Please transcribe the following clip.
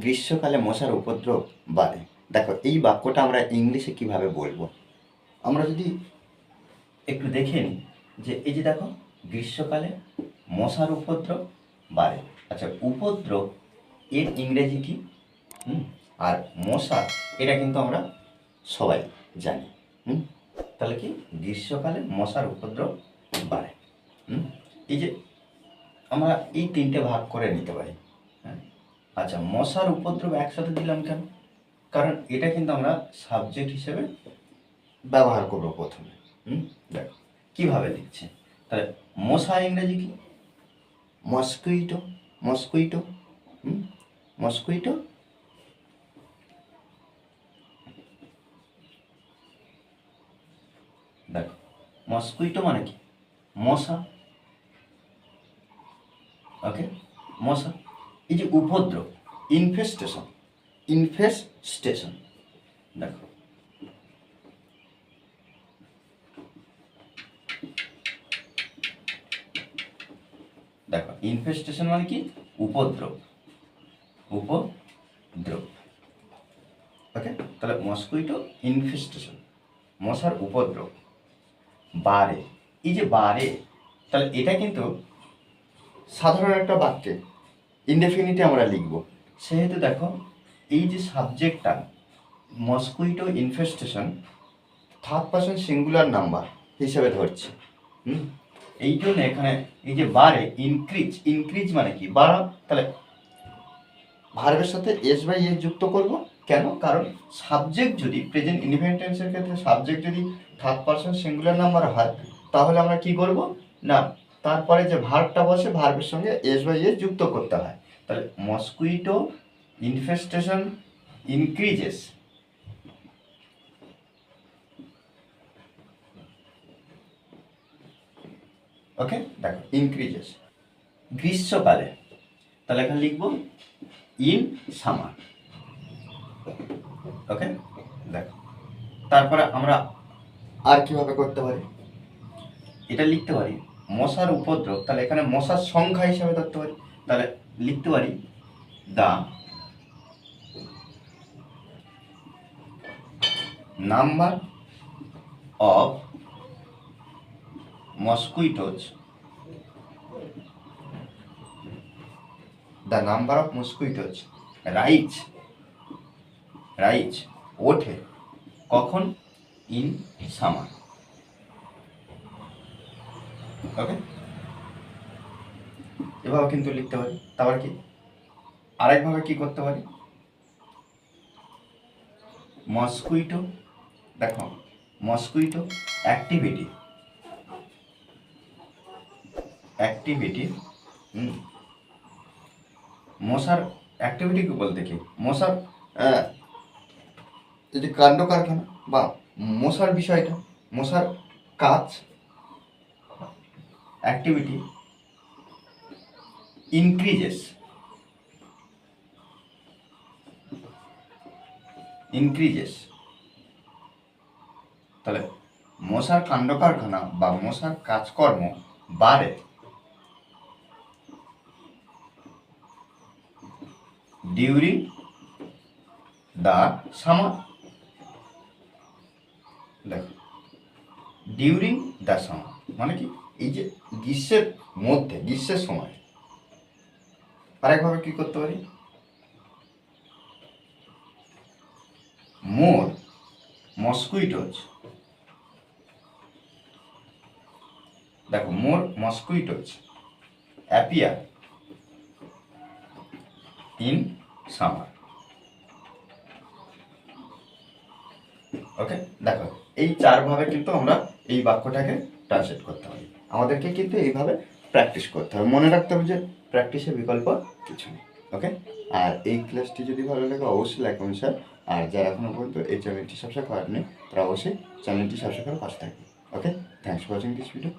গ্রীষ্মকালে মশার উপদ্রব বাড়ে। দেখো, এই বাক্যটা আমরা ইংলিশে কীভাবে বলব? আমরা যদি একটু দেখে নিই যে, এই যে দেখো, গ্রীষ্মকালে মশার উপদ্রব বাড়ে। আচ্ছা উপদ্রব এর ইংরেজি কি? আর মশা, এটা কিন্তু আমরা সবাই জানি। হুম? তাহলে কি? গ্রীষ্মকালে মশার উপদ্রব বাড়ে। হুম? এই যে, আমরা এই তিনটে ভাগ করে নিতে পারি। আচ্ছা মশার উপদ্রব একসাথে দিলাম কেন? কারণ এটা কিন্তু আমরা সাবজেক্ট হিসেবে ব্যবহার করব প্রথমে। হুম? দেখো কীভাবে লিখছে তাহলে মশা ইংরেজি কি? Mosquito mosquito. হুম? মস্কুইটো। দেখো মস্কুইটো মানে কি? মশা। ওকে? মশা। এই যে উপদ্রব ইনফেস্টেশন ইনফেস্টেশন দেখো। দেখো ইনফেস্টেশন মানে কি? উপদ্রব। উপদ্রব। ওকে তাহলে মস্কুইটো ইনফেস্টেশন মশার উপদ্রব। বারে, এই যে বারে, তাহলে এটা কিন্তু সাধারণ একটা বাক্যে ইনডেফিনিটে আমরা লিখব। সেহেতু দেখো, এই যে সাবজেক্টটা mosquito infestation third person singular number হিসেবে ধরছে। হুম? এই জন্য এখানে এই যে বারে ইনক্রিজ ইনক্রিজ মানে কি? বাড়া তাহলে ভার্বের সাথে এস বাই এস যুক্ত করব। কেন? কারণ সাবজেক্ট যদি প্রেজেন্ট ইন্ডিপেন্ডেন্সের ক্ষেত্রে সাবজেক্ট যদি থার্ড পার্সন সিঙ্গুলার নাম্বার হয়, তাহলে আমরা কি করব? না তারপরে যে ভার্বটা বসে ভার্বের সঙ্গে এস বাই এস যুক্ত করতে হয়। তাহলে মস্কুইটো ইনফেস্টেশন ইনক্রিজেস ওকে দেখো ইনক্রিজেস গ্রীষ্মকালে তাহলে এখানে লিখব ইন সামার ওকে দেখো তারপরে আমরা আর কীভাবে করতে পারি? এটা লিখতে পারি। মশার উপদ্রব, তাহলে এখানে মশার সংখ্যা হিসাবে ধরতে পারি, তাহলে লিখতে পারি দা। Number of mosquitoes. the number of mosquitoes rise rise, ওঠে কখন? In summer. ওকে? এভাবে কিন্তু লিখতে পারি। তারপর কি? আরেকভাবে কি করতে পারি? মস্কুইটো দেখো মস্কুইটো অ্যাক্টিভিটি অ্যাক্টিভিটি হুম, মশার অ্যাক্টিভিটি বলতে কি? মশার এই কাণ্ড কারখানা বা মশার বিষয়টা, মশার কাজ অ্যাক্টিভিটি ইনক্রিজেস ইনক্রিজেস তাহলে মশার কাণ্ড কারখানা বা মশার কাজকর্ম বাড়ে। ডিউরিং দ্য সামার দেখো ডিউরিং দ্য সামার মানে কি? এই যে গ্রীষ্মের মধ্যে, গ্রীষ্মের সময়, আরেকভাবে কি করতে পারি? মোর মস্কুইটোজ, দেখো more mosquitoes appear in summer. Okay, দেখো, এই চারভাবে কিন্তু আমরা এই বাক্যটাকে ট্রান্সলেট করতে পারি। আমাদেরকে কিন্তু এইভাবে প্র্যাকটিস করতে হবে। মনে রাখতে হবে যে প্র্যাকটিসের বিকল্প কিছু নেই ওকে আর এই ক্লাসটি যদি ভালো লাগে, অবশ্যই লাইক করুন স্যার আর যারা এখনও পর্যন্ত এই চ্যানেলটি সাবস্ক্রাইব করেননি, তারা অবশ্যই চ্যানেলটি সাবস্ক্রাইব করে পাশে থাকবে okay thanks for watching this video